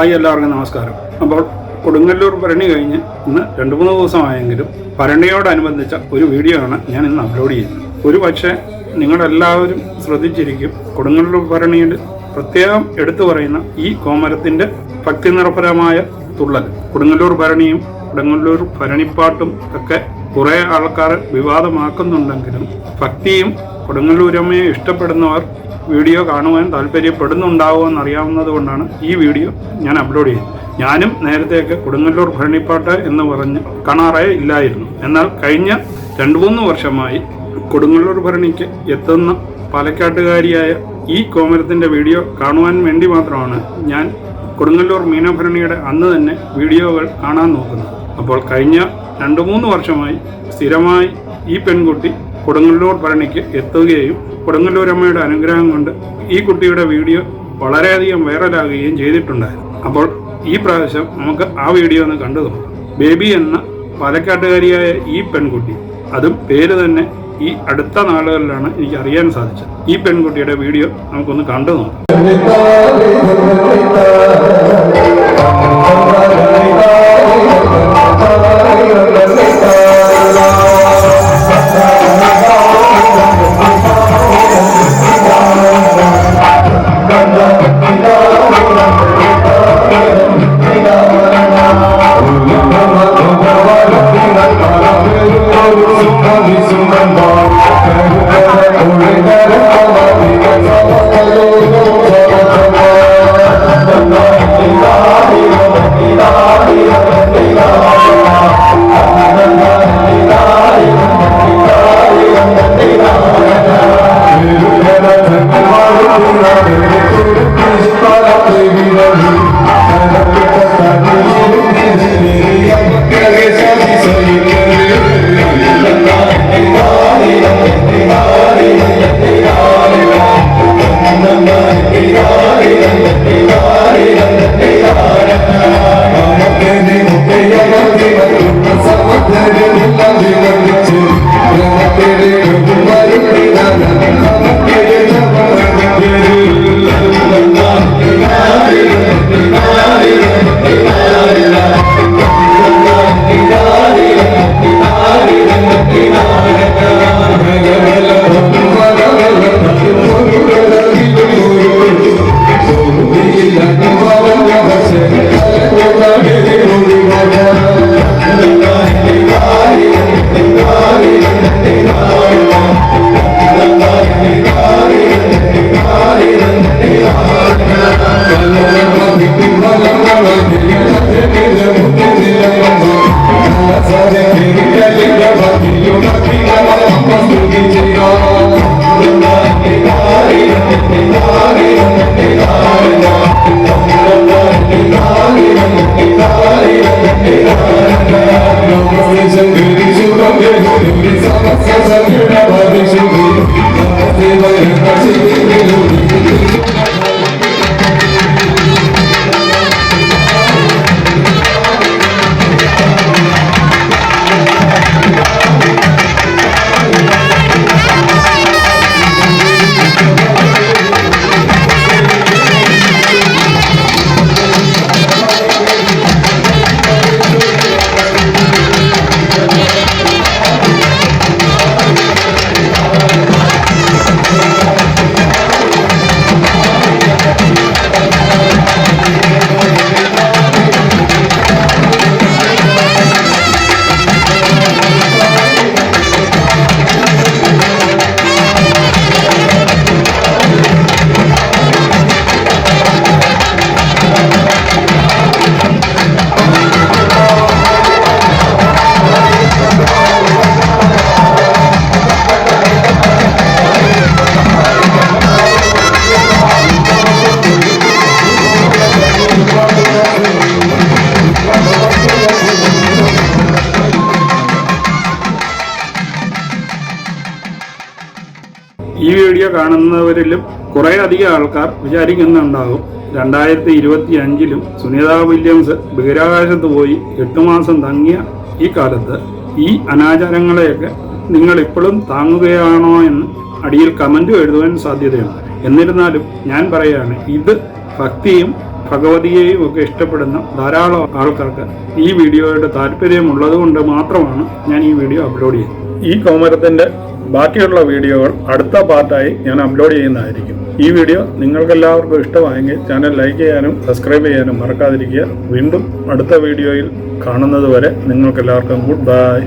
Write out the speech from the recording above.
Hi എല്ലാവർക്കും നമസ്കാരം. അപ്പോൾ കൊടുങ്ങല്ലൂർ ഭരണി കഴിഞ്ഞ് ഇന്ന് രണ്ട് മൂന്ന് ദിവസമായെങ്കിലും ഭരണിയോടനുബന്ധിച്ച ഒരു വീഡിയോ ആണ് ഞാൻ ഇന്ന് അപ്ലോഡ് ചെയ്യുന്നത്. ഒരു പക്ഷേ നിങ്ങളെല്ലാവരും ശ്രദ്ധിച്ചിരിക്കും കൊടുങ്ങല്ലൂർ ഭരണിയിൽ പ്രത്യേകം എടുത്തു പറയുന്ന ഈ കോമരത്തിന്റെ ഭക്തി നിർഭരമായ തുള്ളൽ. കൊടുങ്ങല്ലൂർ ഭരണിയും കൊടുങ്ങല്ലൂർ ഭരണിപ്പാട്ടും ഒക്കെ കുറേ ആൾക്കാർ വിവാദമാക്കുന്നുണ്ടെങ്കിലും ഭക്തിയും കൊടുങ്ങല്ലൂരമ്മയെ ഇഷ്ടപ്പെടുന്നവർ വീഡിയോ കാണുവാൻ താല്പര്യപ്പെടുന്നുണ്ടാവുമെന്ന് അറിയാവുന്നത് കൊണ്ടാണ് ഈ വീഡിയോ ഞാൻ അപ്ലോഡ് ചെയ്തത്. ഞാനും നേരത്തെയൊക്കെ കൊടുങ്ങല്ലൂർ ഭരണിപ്പാട്ട് എന്ന് പറഞ്ഞ് കാണാറേ ഇല്ലായിരുന്നു. എന്നാൽ കഴിഞ്ഞ രണ്ട് മൂന്ന് വർഷമായി കൊടുങ്ങല്ലൂർ ഭരണിക്ക് എത്തുന്ന പാലക്കാട്ടുകാരിയായ ഈ കോമരത്തിന്റെ വീഡിയോ കാണുവാൻ വേണ്ടി മാത്രമാണ് ഞാൻ കൊടുങ്ങല്ലൂർ മീനഭരണിയുടെ അന്ന് തന്നെ വീഡിയോകൾ കാണാൻ നോക്കുന്നത്. അപ്പോൾ കഴിഞ്ഞ രണ്ട് മൂന്ന് വർഷമായി സ്ഥിരമായി ഈ പെൺകുട്ടി കൊടുങ്ങല്ലൂർ ഭരണിക്ക് എത്തുകയും കൊടുങ്ങല്ലൂരമ്മയുടെ അനുഗ്രഹം കൊണ്ട് ഈ കുട്ടിയുടെ വീഡിയോ വളരെയധികം വൈറലാകുകയും ചെയ്തിട്ടുണ്ടായിരുന്നു. അപ്പോൾ ഈ പ്രാവശ്യം നമുക്ക് ആ വീഡിയോ ഒന്ന് കണ്ടു നോക്കാം. ബേബി എന്ന പാലക്കാട്ടുകാരിയായ ഈ പെൺകുട്ടി അതും പേര് തന്നെ ഈ അടുത്ത നാളുകളിലാണ് എനിക്ക് അറിയാൻ സാധിച്ചത്. ഈ പെൺകുട്ടിയുടെ വീഡിയോ നമുക്കൊന്ന് കണ്ടു നോക്കാം. Obrigado, ഈ വീഡിയോ കാണുന്നവരിലും കുറേ അധികം ആൾക്കാർ വിചാരിക്കുന്നുണ്ടാകും. രണ്ടായിരത്തി ഇരുപത്തി അഞ്ചിലും സുനിത വില്യംസ് ബഹിരാകാശത്ത് പോയി എട്ട് മാസം തങ്ങിയ ഈ കാലത്ത് ഈ അനാചാരങ്ങളെയൊക്കെ നിങ്ങൾ ഇപ്പോഴും താങ്ങുകയാണോ എന്ന് അടിയിൽ കമന്റും എഴുതുവാൻ സാധ്യതയുണ്ട്. എന്നിരുന്നാലും ഞാൻ പറയുകയാണ് ഇത് ഭക്തിയും ഭഗവതിയെയും ഒക്കെ ഇഷ്ടപ്പെടുന്ന ധാരാളം ആൾക്കാർക്ക് ഈ വീഡിയോയുടെ താല്പര്യമുള്ളത് കൊണ്ട് മാത്രമാണ് ഞാൻ ഈ വീഡിയോ അപ്ലോഡ് ചെയ്യുന്നത്. ഈ കോമരത്തിന്റെ ബാക്കിയുള്ള വീഡിയോകൾ അടുത്ത പാർട്ടായി ഞാൻ അപ്ലോഡ് ചെയ്യുന്നതായിരിക്കും. ഈ വീഡിയോ നിങ്ങൾക്കെല്ലാവർക്കും ഇഷ്ടമായെങ്കിൽ ചാനൽ ലൈക്ക് ചെയ്യാനും സബ്സ്ക്രൈബ് ചെയ്യാനും മറക്കാതിരിക്കുക. വീണ്ടും അടുത്ത വീഡിയോയിൽ കാണുന്നത് വരെ നിങ്ങൾക്കെല്ലാവർക്കും ഗുഡ് ബൈ